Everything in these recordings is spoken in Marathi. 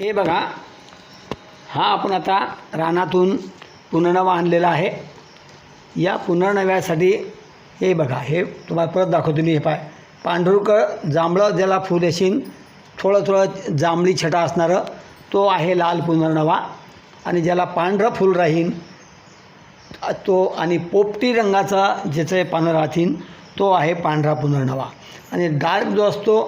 हे बघा हा आपण आता रानातून पुनर्नवा आणलेला आहे. या पुनर्नव्यासाठी हे बघा हे तुम्हाला परत दाखवतो मी हे पाय पांढरुकं जांभळं ज्याला फूल येशील थोडं थोडं जांभळी छटा असणारं तो आहे लाल पुनर्नवा. आणि ज्याला पांढरं फूल राहीन तो आणि पोपटी रंगाचा ज्याचे पानं राहतील तो आहे पांढरा पुनर्नवा. आणि डार्क जो असतो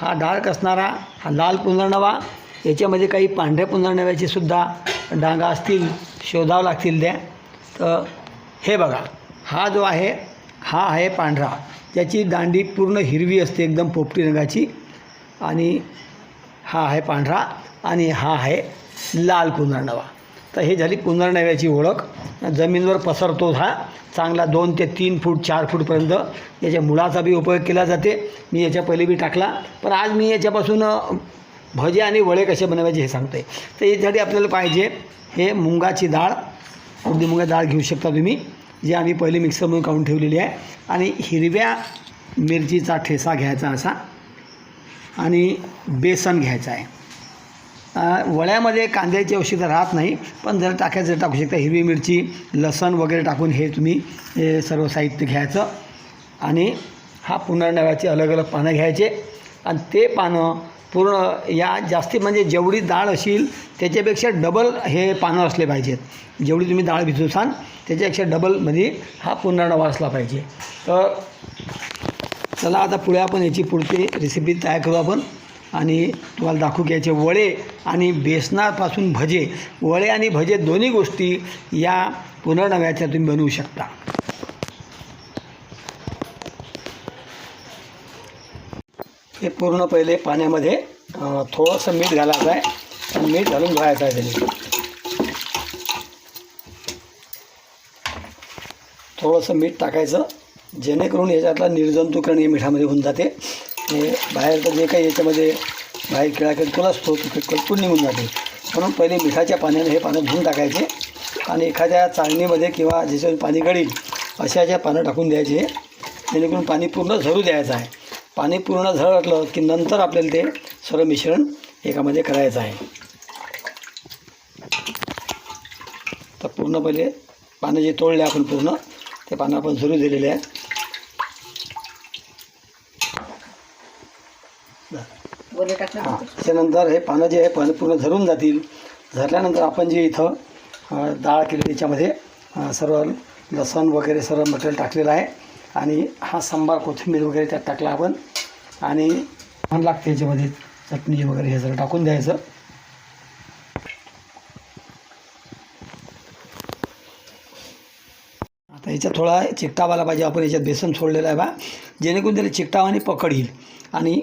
हा डार्क असणारा हा लाल पुनर्नवा. याच्यामध्ये काही पांढऱ्या पुनर्नव्याचे सुद्धा डांगा असतील शोधावं लागतील त्या. तर हे बघा हा जो आहे हा आहे पांढरा. त्याची दांडी पूर्ण हिरवी असते एकदम पोपटी रंगाची. आणि हा आहे पांढरा आणि हा आहे लाल पुनर्नवा तर हे झाली पुनर्नव्याची ओळख. जमीनवर पसरतो हा. चांगला दोन ते तीन फूट चार फूटपर्यंत याच्या मुळाचा बी उपयोग केला जाते. मी याच्या पहिले बी टाकला. पण आज मी याच्यापासून भजे आणि वडे कसे बनवायचे हे सांगते तर याच्यासाठी आपल्याला पाहिजे हे मुंगाची डाळ. अगदी मुगा डाळ घेऊ शकता तुम्ही जी आम्ही पहिले मिक्सरमधून काढून ठेवलेली आहे. आणि हिरव्या मिरचीचा ठेसा घ्यायचा असा. आणि बेसन घ्यायचं आहे. वळ्यामध्ये कांद्याची औषधं राहत नाही पण जर टाकायचं जर टाकू शकता. हिरवी मिरची लसण वगैरे टाकून हे तुम्ही हे सर्व साहित्य घ्यायचं. आणि हा पुनर्नव्याचे अलग अलग पानं घ्यायचे. आणि ते पानं पूर्ण या जास्ती म्हणजे जेवढी डाळ असेल त्याच्यापेक्षा डबल हे पानं असले पाहिजेत. जेवढी तुम्ही डाळ भिजवसान त्याच्यापेक्षा डबलमध्ये म्हणजे हा पुनर्नवा असला पाहिजे. तर चला आता पुढे आपण याची पुढची रेसिपी तयार करू आपण. आणि तुम्हाला दाखवू की याचे वडे आणि बेसनापासून भजे. वडे आणि भजे दोन्ही गोष्टी या पुनर्नव्याच्या तुम्ही बनवू शकता. हे पूर्ण पहिले पाण्यामध्ये थोडंसं मीठ घालायचं आहे. आणि मीठ घालून धुवायचं आहे त्याने. थोडंसं मीठ टाकायचं जेणेकरून याच्यातला निर्जंतुकरण हे मिठामध्ये होऊन जाते. हे बाहेरचं जे काही याच्यामध्ये बाहेर किळा किरकोळ असतो तो किरकोळ निघून जाते. म्हणून पहिले मिठाच्या पाण्याने हे पानं धुवून टाकायचे आणि एखाद्या चाळणीमध्ये किंवा ज्याच्यावर पाणी गळील अशा ज्या पानं टाकून द्यायचे जेणेकरून पाणी पूर्ण झरू द्यायचं आहे. पाणी पूर्ण झळकलं की नंतर आपल्याला ते सर्व मिश्रण एकामध्ये करायचं आहे. तर पूर्ण पहिले पानं जे तोडले आपण पूर्ण ते पानं आपण झरू दिलेले आहेत वले टाकलं हां त्याच्यानंतर हे पानं जे आहे पानं पूर्ण झरून जातील. झरल्यानंतर आपण जे इथं डाळ केली त्याच्यामध्ये सर्व लसण वगैरे सर्व मटेरियल टाकलेलं आहे. आणि हा सांबार कोथिंबीर वगैरे त्यात टाकला आपण. आणि छान लागते याच्यामध्ये. चटणी वगैरे हे सगळं टाकून द्यायचं. आता याच्यात थोडा चिकटावाला पाहिजे. आपण याच्यात बेसन सोडलेलं आहे बा. जेणेकरून त्याला चिकटाव आणि पकड येईल. आणि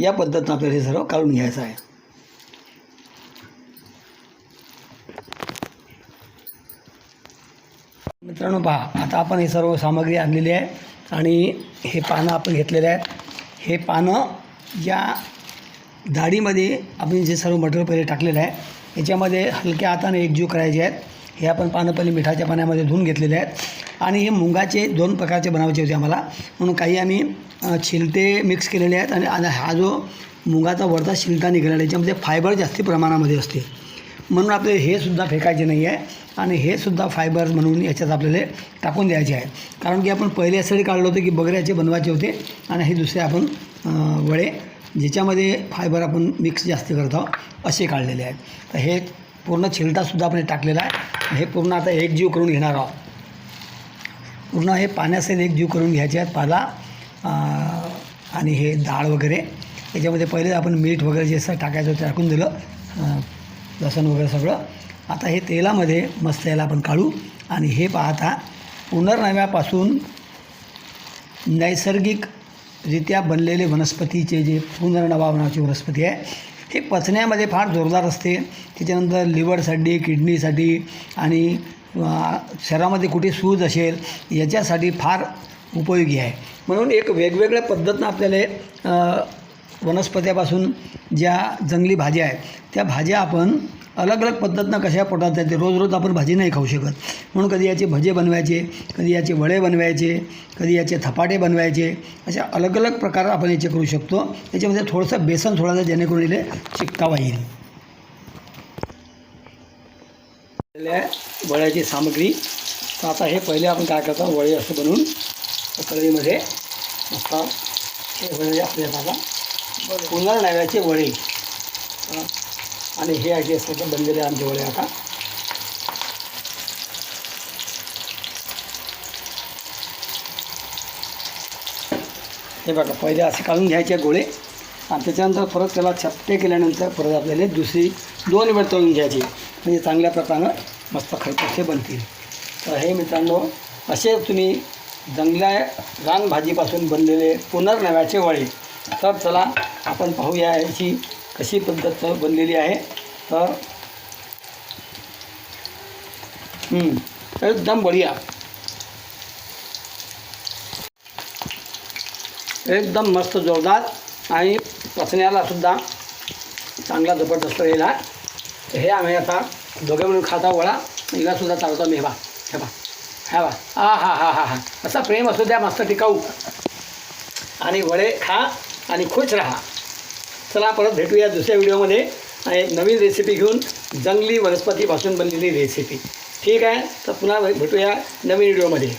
या पद्धतीनं आपल्याला हे सर्व काढून घ्यायचं आहे. मित्रांनो पहा. आता आपण हे सर्व सामग्री आणलेली आहे. आणि हे पानं आपण घेतलेले आहेत. हे पानं या डाळीमध्ये आपण जे सर्व मटेरियल पहिले टाकलेलं आहे याच्यामध्ये हलक्या हाताने एकजीव करायचे आहेत. हे आपण पानं पहिले मिठाच्या पाण्यामध्ये धुवून घेतलेले आहेत. आणि हे मुंगाचे दोन प्रकारचे बनवायचे होते आम्हाला. म्हणून काही आम्ही छिलते मिक्स केलेले आहेत आणि हा जो मुगाचा वरचा शिलता निघालेला आहे, याच्यामध्ये फायबर जास्ती प्रमाणामध्ये असते. म्हणून आपले हे सुद्धा फेकायचे नाही आहे आणि हे सुद्धा फायबर म्हणून याच्यात आपल्याला टाकून द्यायचे आहे कारण की आपण पहिले यासाठी काढलं होतं की बगऱ्याचे बनवायचे होते आणि हे दुसरे आपण वळे ज्याच्यामध्ये फायबर आपण मिक्स जास्त करत आहोत असे काढलेले आहेत. तर हे पूर्ण छिलटासुद्धा आपण टाकलेला आहे. हे पूर्ण आता एकजीव करून घेणार आहोत. पूर्ण हे पाण्यासहित एकजीव करून घ्यायचे आहेत पाला आणि हे डाळ वगैरे. याच्यामध्ये पहिले आपण मीठ वगैरे जे असं टाकायचं ते टाकून दिलं. लसण वगैरे सगळं. आता हे तेलामध्ये मस्त याला आपण काढू आणि हे पाहता पुनर्नव्यापासून नैसर्गिकरित्या बनलेले वनस्पतीचे जे पुनर्नवा नावाची वनस्पती आहे हे पचण्यामध्ये फार जोरदार असते. त्याच्यानंतर लिव्हरसाठी किडनीसाठी आणि शरीरामध्ये कुठे सूज असेल याच्यासाठी फार उपयोगी आहे. म्हणून एक वेगवेगळ्या पद्धतीनं आपल्याला वनस्पत्यापासून ज्या जंगली भाज्या आहेत त्या भाज्या आपण अलग अलग पद्धतीनं कशा पोटात जाते रोज रोज आपण भाजी नाही खाऊ शकत. म्हणून कधी याचे भजे बनवायचे कधी याचे वडे बनवायचे कधी याचे थपाटे बनवायचे अशा अलग अलग प्रकार आपण याचे करू शकतो. याच्यामध्ये थोडंसं बेसन थोडासा जेणेकरून इथे चिकटावा येईल. आहे वड्याची सामग्री. तर आता हे पहिले आपण काय करतो? वडे असं बनवून त्या कढईमध्ये मस्त हे वडे आपल्या पुनर्नव्याचे वडे. हं. आणि हे असे असं बनलेले आमचे वडे आता. हे बघा पहिले असे काढून घ्यायचे गोळे. आणि त्याच्यानंतर परत त्याला चपटे केल्यानंतर परत आपल्याला दुसरी दोन वेळ तळून घ्यायची. म्हणजे चांगल्या प्रकारानं मस्त खरपूसे बनतील. तर हे मित्रांनो असे तुम्ही जंगल्या रानभाजीपासून बनलेले पुनर्नव्याचे वडे. तर चला आपण पाहूया याची कशी पद्धत बनलेली आहे. तर एकदम बढिया. एकदम मस्त जोरदार आणि पचण्याला सुद्धा चांगला जबरदस्त येईल हे. आम्ही आता दोघे मिळून खाता वडा. हिलासुद्धा चालतो चालवतो मी. हे बा हे बा हा बा. हा हा हा हा हा. असा प्रेम असू द्या मस्त टिकाऊ. आणि वडे खा आणि खुश राहा. चला परत भेटूया दुसऱ्या व्हिडिओमध्ये. आणि एक नवीन रेसिपी घेऊन जंगली वनस्पतीपासून बनलेली रेसिपी ठीक आहे? तर पुन्हा भेटूया नवीन व्हिडिओमध्ये.